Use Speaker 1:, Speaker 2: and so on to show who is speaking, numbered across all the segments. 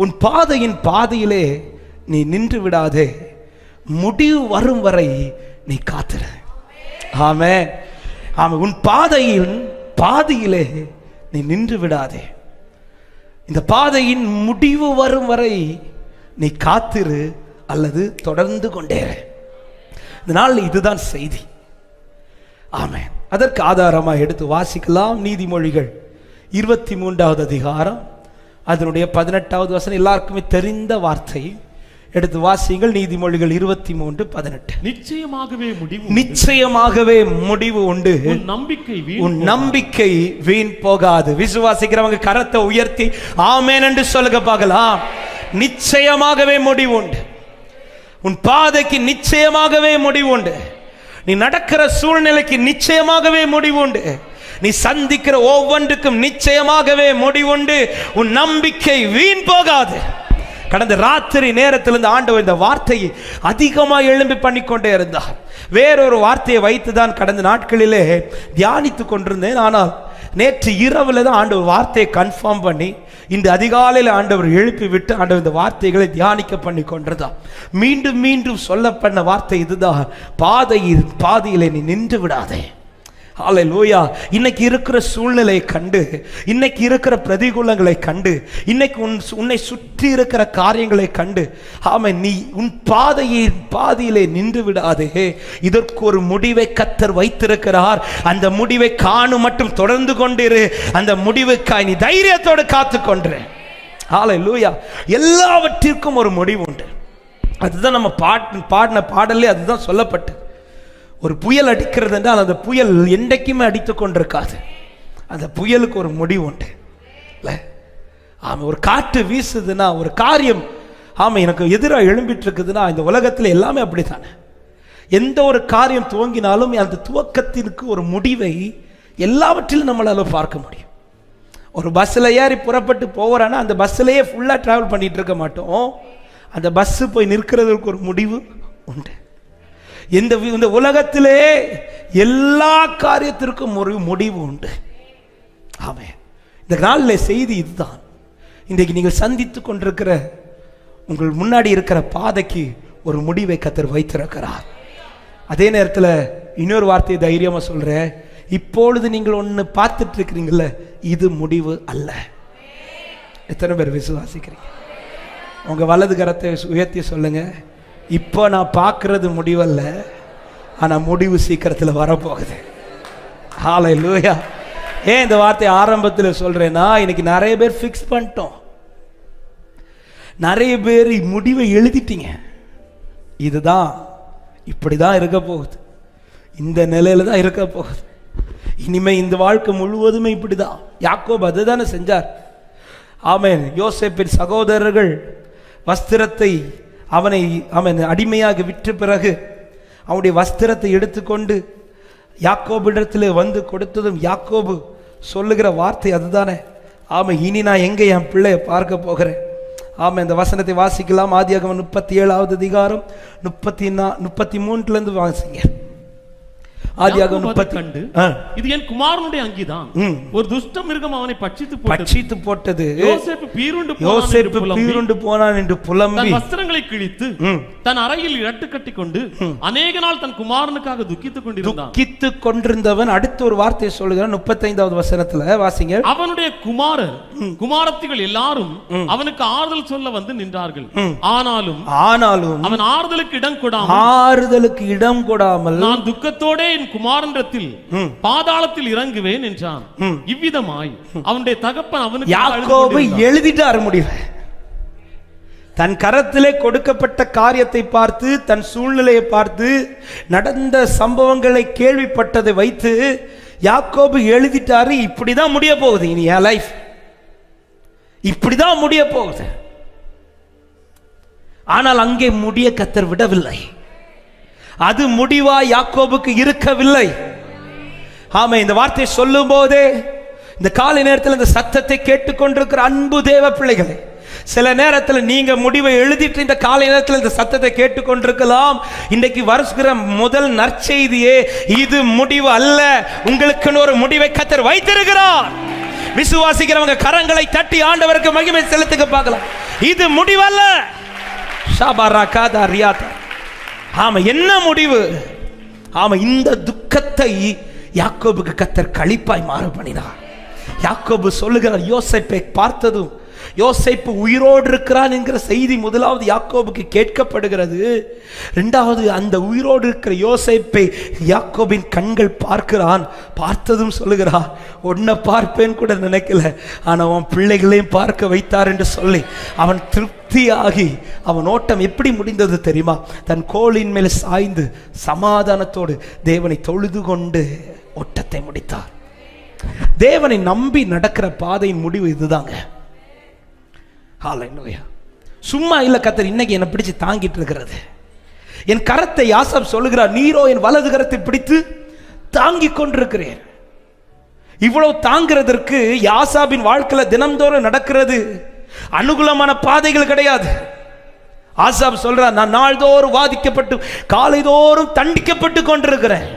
Speaker 1: உன் பாதையின் பாதையிலே நீ நின்று விடாதே. முடிவு வரும் வரை நீ காத்திரு. ஆமே. ஆமே. உன் பாதையின் பாதையிலே நீ நின்று விடாதே. இந்த பாதையின் முடிவு வரும் வரை நீ காத்திரு அல்லது தொடர்ந்து கொண்டேற இதனால் இந்த இதுதான் செய்தி. ஆமே. அதற்கு ஆதாரமாக எடுத்து வாசிக்கலாம் நீதிமொழிகள். இருபத்தி மூன்றாவது அதிகாரம் அதனுடைய பதினெட்டாவது வசனம் எல்லாருக்குமே தெரிந்த வார்த்தை. எடுத்து வாசியுங்கள் நீதிமொழிகள் இருபத்தி மூன்று பதினெட்டு.
Speaker 2: நிச்சயமாகவே முடிவு
Speaker 1: நிச்சயமாகவே முடிவு உண்டு.
Speaker 2: உன் நம்பிக்கை
Speaker 1: உன் நம்பிக்கை வீண் போகாது. விசுவாசிக்கிறவங்க கரத்தை உயர்த்தி ஆமேன் என்று சொல்லுங்க பார்க்கலாம். நிச்சயமாகவே முடிவு உண்டு. உன் பாதைக்கு நிச்சயமாகவே முடிவு உண்டு. நீ நடக்கிற சூழ்நிலைக்கு நிச்சயமாகவே முடிவு உண்டு. நீ சந்திக்கிற ஒவ்வொன்றுக்கும் நிச்சயமாகவே முடிவுண்டு. உன் நம்பிக்கை வீண் போகாது. கடந்த ராத்திரி நேரத்திலிருந்து ஆண்டவர் இந்த வார்த்தையை அதிகமாக எழும்பி பண்ணிக்கொண்டே இருந்தார். வேறொரு வார்த்தையை வைத்து தான் கடந்த நாட்களிலே தியானித்து கொண்டிருந்தேன். ஆனால் நேற்று இரவில் தான் ஆண்டவர் வார்த்தையை கன்ஃபார்ம் பண்ணி இந்த அதிகாலையில் ஆண்டவர் எழுப்பி விட்டு ஆண்டவர் இந்த வார்த்தைகளை தியானிக்க பண்ணி கொண்டிருந்தார் மீண்டும் மீண்டும் சொல்லப்பட்ட வார்த்தை இதுதான். பாதையில் பாதையில் நீ நின்று விடாதே. ஆலை லோயா இன்னைக்கு இருக்கிற சூழ்நிலையை கண்டு இன்னைக்கு இருக்கிற பிரதிகூலங்களை கண்டு இன்னைக்கு உன் உன்னை சுற்றி இருக்கிற காரியங்களை கண்டு ஆமை நீ உன் பாதையை பாதையிலே நின்று விடாதே. இதற்கு ஒரு முடிவை கத்தர் வைத்திருக்கிறார். அந்த முடிவை காணும் மட்டும் தொடர்ந்து கொண்டிரு. அந்த முடிவுக்காய் நீ தைரியத்தோடு காத்து கொண்ட ஆலை லூயா எல்லாவற்றிற்கும் ஒரு முடிவு உண்டு. அதுதான் நம்ம பாட் பாடின பாடலே அதுதான் சொல்லப்பட்டு. ஒரு புயல் அடிக்கிறது என்றால் அந்த புயல் என்றைக்குமே அடித்து கொண்டிருக்காது. அந்த புயலுக்கு ஒரு முடிவு உண்டு. இல்லை? ஆமாம் ஒரு காற்று வீசுதுன்னா ஒரு காரியம் ஆமாம் எனக்கு எதிராக எழும்பிட்டு இருக்குதுன்னா இந்த உலகத்தில் எல்லாமே அப்படித்தானே. எந்த ஒரு காரியம் துவங்கினாலும் அந்த துவக்கத்திற்கு ஒரு முடிவை எல்லாவற்றிலும் நம்மளால் பார்க்க முடியும். ஒரு பஸ்ஸில் ஏறி புறப்பட்டு போகிறான்னா அந்த பஸ்ஸிலேயே ஃபுல்லாக ட்ராவல் பண்ணிகிட்டு இருக்க மாட்டோம். அந்த பஸ்ஸு போய் நிற்கிறதுக்கு ஒரு முடிவு உண்டு. இந்த இந்த உலகத்திலே எல்லா காரியத்திற்கும் ஒரு முடிவு உண்டு. ஆமே இந்த நாளில் செய்தி இதுதான். இன்றைக்கு நீங்கள் சந்தித்து கொண்டிருக்கிற உங்கள் முன்னாடி இருக்கிற பாதைக்கு ஒரு முடிவை கத்தர் வைத்திருக்கிறார். அதே நேரத்தில் இன்னொரு வார்த்தையை தைரியமாக சொல்கிறேன் இப்பொழுது நீங்கள் ஒன்று பார்த்துட்டு இருக்கிறீங்கள இது முடிவு அல்ல. எத்தனை பேர் விசுவாசிக்கிறீங்க? உங்கள் வலது கரத்தை உயர்த்தி சொல்லுங்கள் இப்போ நான் பார்க்கறது முடிவல்ல ஆனால் முடிவு சீக்கிரத்தில் வரப்போகுது. ஹாலை லூயா ஏன் இந்த வார்த்தையை ஆரம்பத்தில் சொல்கிறேன்னா இன்னைக்கு நிறைய பேர் ஃபிக்ஸ் பண்ணிட்டோம். நிறைய பேர் முடிவை எழுதிட்டீங்க. இதுதான் இப்படி தான் இருக்க போகுது. இந்த நிலையில தான் இருக்க போகுது. இனிமே இந்த வாழ்க்கை முழுவதுமே இப்படி தான் யாக்கோப் அதுதானே செஞ்சார். ஆமென். யோசேப்பின் சகோதரர்கள் வஸ்திரத்தை அவனை அவன் அடிமையாக விற்ற பிறகு அவனுடைய வஸ்திரத்தை எடுத்துக்கொண்டு யாக்கோபிடத்தில் வந்து கொடுத்ததும் யாக்கோபு சொல்லுகிற வார்த்தை அதுதானே? ஆமாம் இனி நான் எங்கே என் பிள்ளையை பார்க்க போகிறேன்? ஆமாம் இந்த வசனத்தை வாசிக்கலாம். ஆதியாகவன் முப்பத்தி ஏழாவது அதிகாரம் முப்பத்தி நா முப்பத்தி மூன்றுலேருந்து வாசிங்க. ஆதியாகமம்
Speaker 2: யாக்கோபு அதைக்
Speaker 1: முப்பத்தி
Speaker 2: கண்டு
Speaker 1: ஆ,
Speaker 2: இது என் குமாரனுடைய அங்கிதான்.
Speaker 1: ம்.
Speaker 2: ஒரு துஷ்ட மிருகம் அவனை பட்சித்து போட்டது.
Speaker 1: பட்சித்து போட்டது.
Speaker 2: யோசேப்பு பீருண்டு போனான் என்று
Speaker 1: யோசேப்பு
Speaker 2: புலம்பி,
Speaker 1: பீருண்டு போனான் என்று புலம்பி.
Speaker 2: தன் வஸ்திரங்களை கிழித்து
Speaker 1: ம்.
Speaker 2: தன் அறையில் இரட்டு கட்டி கொண்டு அநேக நாள் தன் குமாரனுக்காக துக்கித்துக் கொண்டிருந்தான்.
Speaker 1: துக்கித்து கொண்டிருந்தவன் அடுத்த ஒரு வார்த்தையை சொல்லுகிறான். முப்பத்தைந்தாவது வசனத்துல வாசிங்க.
Speaker 2: அவனுடைய குமாரர் குமாரத்திகள் எல்லாரும் அவனுக்கு ஆறுதல் சொல்ல வந்து நின்றார்கள். ஆனாலும்
Speaker 1: ஆனாலும்
Speaker 2: அவன் ஆறுதலுக்கு இடம் கொடாமல்
Speaker 1: ஆறுதலுக்கு இடம் கொடாமல்
Speaker 2: நான் துக்கத்தோடே என் குமாரனிடத்தில் பாதாளத்தில் இறங்குவேன் என்றான். இவ்விதமாய் அவனுடைய தகப்பன் அவனுக்கு
Speaker 1: யாக்கோபு எழுதிட்டார் முடிவை தன் கரத்திலே கொடுக்கப்பட்ட காரியத்தை பார்த்து தன் சூழ்நிலையை பார்த்து நடந்த சம்பவங்களை கேள்விப்பட்டதை வைத்து யாக்கோபு எழுதிட்டாரு இப்படிதான் முடிய போகுது இனி என் லைஃப் இப்படிதான் முடிய போகுது. ஆனால் அங்கே முடிய கத்தர் விடவில்லை. அது முடிவா யாக்கோபுக்கு இருக்கவில்லை. ஆமா இந்த வார்த்தையை சொல்லும் போதே இந்த காலை நேரத்தில் இந்த சத்தத்தை கேட்டுக்கொண்டிருக்கிற அன்பு தேவ பிள்ளைகளை சில நேரத்தில் நீங்க முடிவை எழுதிட்டு இந்த காலை நேரத்தில் இந்த சத்தத்தை கேட்டுக்கொண்டிருக்கலாம். இன்றைக்கு வருகிற முதல் நற்செய்தியே இது முடிவு அல்ல. உங்களுக்குன்னு ஒரு முடிவை கத்தர் வைத்திருக்கிறார். விசுவாசிக்கிறவங்க கரங்களை தட்டி ஆண்டவருக்கு மகிமை செலுத்துக்க பார்க்கலாம். இது முடிவல்ல. ஷாபாரா காதா ரியாதா. ஆமா என்ன முடிவு? ஆமா இந்த துக்கத்தை யாக்கோபுக்கு கத்தர் களிப்பாய் மாறு பண்ணினார் யாக்கோபு சொல்லுகிறார் யோசைப்பை பார்த்ததும் யோசைப்பு உயிரோடு இருக்கிறான் என்கிற செய்தி முதலாவது யாக்கோபுக்கு கேட்கப்படுகிறது. ரெண்டாவது அந்த உயிரோடு இருக்கிற யோசைப்பை யாக்கோபின் கண்கள் பார்க்கிறான். பார்த்ததும் சொல்லுகிறான் உன்னை பார்ப்பேன் கூட நினைக்கல. ஆனா அவன் பிள்ளைகளையும் பார்க்க வைத்தார் என்று சொல்லி அவன் திருப்தியாகி அவன் ஓட்டம் எப்படி முடிந்தது தெரியுமா? தன் கோலின் மேல் சாய்ந்து சமாதானத்தோடு தேவனை தொழுது கொண்டு ஓட்டத்தை முடித்தார். தேவனை நம்பி நடக்கிற பாதையின் முடிவு இதுதாங்க. ஹalleluya சும்மா இல்லை கத்தர் இன்னைக்கு என்னை பிடிச்சு தாங்கிட்டு இருக்கிறது. என் கரத்தை யாசப் சொல்லுகிறார் நீரோ என் வலது கரத்தை பிடித்து தாங்கி கொண்டிருக்கிறேன். இவ்வளவு தாங்கிறதற்கு யாசாபின் வாழ்க்கையில் தினம்தோறும் நடக்கிறது. அனுகூலமான பாதைகள் கிடையாது. ஆசாப் சொல்றார் நான் நாள்தோறும் வாதிக்கப்பட்டு காலைதோறும் தண்டிக்கப்பட்டு கொண்டிருக்கிறேன்.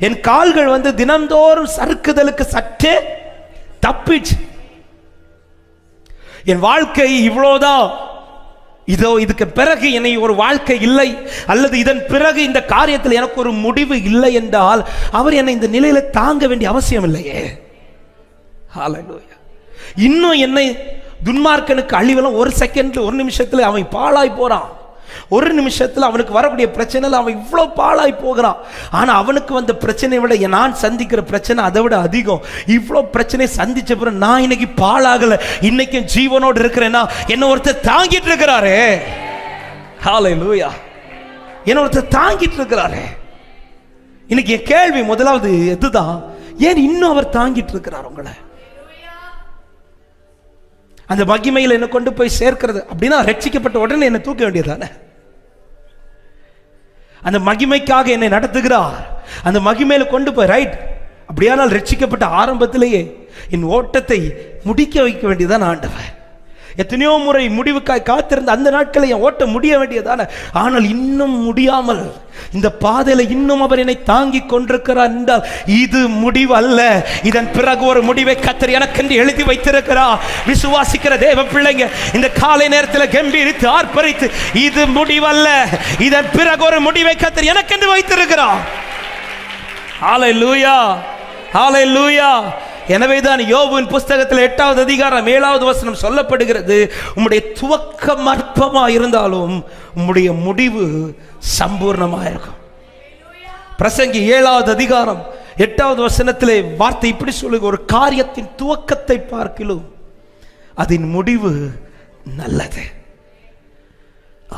Speaker 1: என் கால்கள் வந்து தினம்தோறும் சறுக்குதலுக்கு சற்றே தப்பிச்சு என் வாழ்க்கை இவ்வளோதான். இதோ இதுக்கு பிறகு என்னை ஒரு வாழ்க்கை இல்லை. அல்லது இதன் பிறகு இந்த காரியத்தில் எனக்கு ஒரு முடிவு இல்லை என்றால் அவர் என்னை இந்த நிலையில தாங்க வேண்டிய அவசியம் இல்லையே. இன்னும் என்னை துன்மார்க்கனுக்கு அழிவெல்லாம் ஒரு செகண்ட் ஒரு நிமிஷத்தில் அவன் பாழாய் போறான். ஒரு நிமிஷத்துல அவனுக்கு வரக்கூடிய பிரச்சனைல அவன் இவ்வளவு பாழாய் போகிறான். ஆனா அவனுக்கு வந்த பிரச்சனையை விட நான் சந்திக்கிற பிரச்சனை அதை விட அதிகம். இவ்வளவு பிரச்சனை சந்திச்ச பிறகு நான் இன்னைக்கு பாழாகல. இன்னைக்கு ஜீவனோடு இருக்கிறேன்னா என்ன ஒருத்தர் தாங்கிட்டு இருக்கிறாரே. ஹalleluya என்ன ஒருத்தர் தாங்கிட்டு இருக்கிறாரே. இன்னைக்கு என் கேள்வி முதலாவது இதுதான் ஏன் இன்னும் அவர் தாங்கிட்டு இருக்கிறார் உங்களை? அந்த மகிமையில் என்னை கொண்டு போய் சேர்க்கிறது அப்படின்னா ரட்சிக்கப்பட்ட உடனே என்னை தூக்க வேண்டியதானே அந்த மகிமைக்காக என்னை நடத்துகிறார். அந்த மகிமையில கொண்டு போய் ரைட் அப்படியானால் ரட்சிக்கப்பட்ட ஆரம்பத்திலேயே என் ஓட்டத்தை முடிக்க வைக்க வேண்டியதான் ஆண்டவர். எத்தனையோ முறை முடிவுக்காய் காத்திருந்த அந்த நாட்களை என் ஓட்ட முடிய வேண்டியதான. ஆனால் இன்னும் முடியாமல் இந்த பாதையில இன்னும் அவர் என்னை தாங்கி கொண்டிருக்கிறார் என்றால் இது முடிவு அல்ல இதன் பிறகு ஒரு முடிவை கத்தர் எனக்கென்று எழுதி வைத்திருக்கிறார். விசுவாசிக்கிற தேவ பிள்ளைங்க இந்த காலை நேரத்தில் கம்பீரித்து ஆர்ப்பரித்து இது முடிவல்ல. இதன் பிறகு ஒரு முடிவை கத்தர் எனக்கென்று வைத்திருக்கிறார். லூயா எனவே எனவேதான் யோபுவின் புஸ்தகத்தில் எட்டாவது அதிகாரம் ஏழாவது வசனம் சொல்லப்படுகிறது. உம்முடைய துவக்கம் அற்பமா இருந்தாலும் உம்முடைய முடிவு சம்பூர்ணமா இருக்கும் பிரசங்கி ஏழாவது அதிகாரம் எட்டாவது வசனத்திலே வார்த்தை இப்படி சொல்லுங்க ஒரு காரியத்தின் துவக்கத்தை பார்க்கிலும் அதன் முடிவு நல்லது.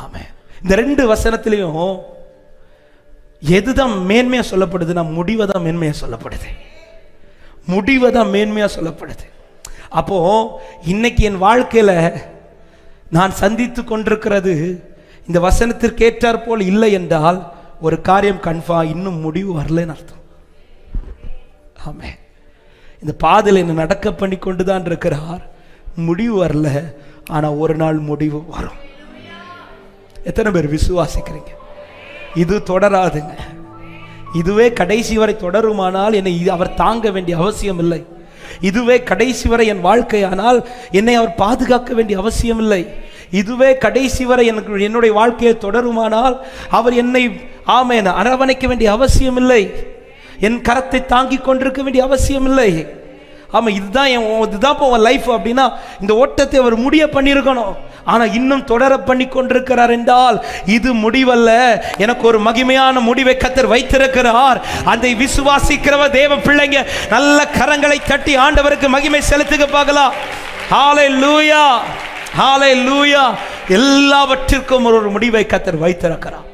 Speaker 1: ஆமே இந்த ரெண்டு வசனத்திலையும் எதுதான் மேன்மையா சொல்லப்படுதுன்னா முடிவை தான் மேன்மையா சொல்லப்படுது. முடிவை தான் மேன்மையாக சொல்லப்படுது. அப்போ இன்னைக்கு என் வாழ்க்கையில் நான் சந்தித்து கொண்டிருக்கிறது இந்த வசனத்திற்கு ஏற்றாற் போல் இல்லை என்றால் ஒரு காரியம் கன்ஃபா இன்னும் முடிவு வரலன்னு அர்த்தம். ஆமே இந்த பாதையில் என்ன நடக்க பண்ணி கொண்டு தான் இருக்கிறார். முடிவு வரல ஆனால் ஒரு நாள் முடிவு வரும். எத்தனை பேர் விசுவாசிக்கிறீங்க? இது தொடராதுங்க. இதுவே கடைசி வரை தொடருமானால் என்னை அவர் தாங்க வேண்டிய அவசியம் இல்லை இதுவே கடைசி வரை என் வாழ்க்கையானால் என்னை அவர் பாதுகாக்க வேண்டிய அவசியம் இல்லை இதுவே கடைசி வரை எனக்கு என்னுடைய வாழ்க்கையை தொடருமானால் அவர் என்னை ஆமேன் அரவணைக்க வேண்டிய அவசியம் இல்லை என் கரத்தை தாங்கி கொண்டிருக்க வேண்டிய அவசியம் இல்லை ஆமாம் இதுதான் என் இதுதான் இப்போ உன் லைஃப் அப்படின்னா இந்த ஓட்டத்தை அவர் முடிய பண்ணியிருக்கணும். ஆனால் இன்னும் தொடர பண்ணி கொண்டிருக்கிறார் என்றால் இது முடிவல்ல. எனக்கு ஒரு மகிமையான முடிவை கத்தர் வைத்திருக்கிறார். அதை விசுவாசிக்கிறவ தேவ பிள்ளைங்க நல்ல கரங்களை தட்டி ஆண்டவருக்கு மகிமை செலுத்துக பார்க்கலாம். ஹாலை லூயா ஹாலை லூயா எல்லாவற்றிற்கும் ஒரு முடிவை கத்தர் வைத்திருக்கிறார்.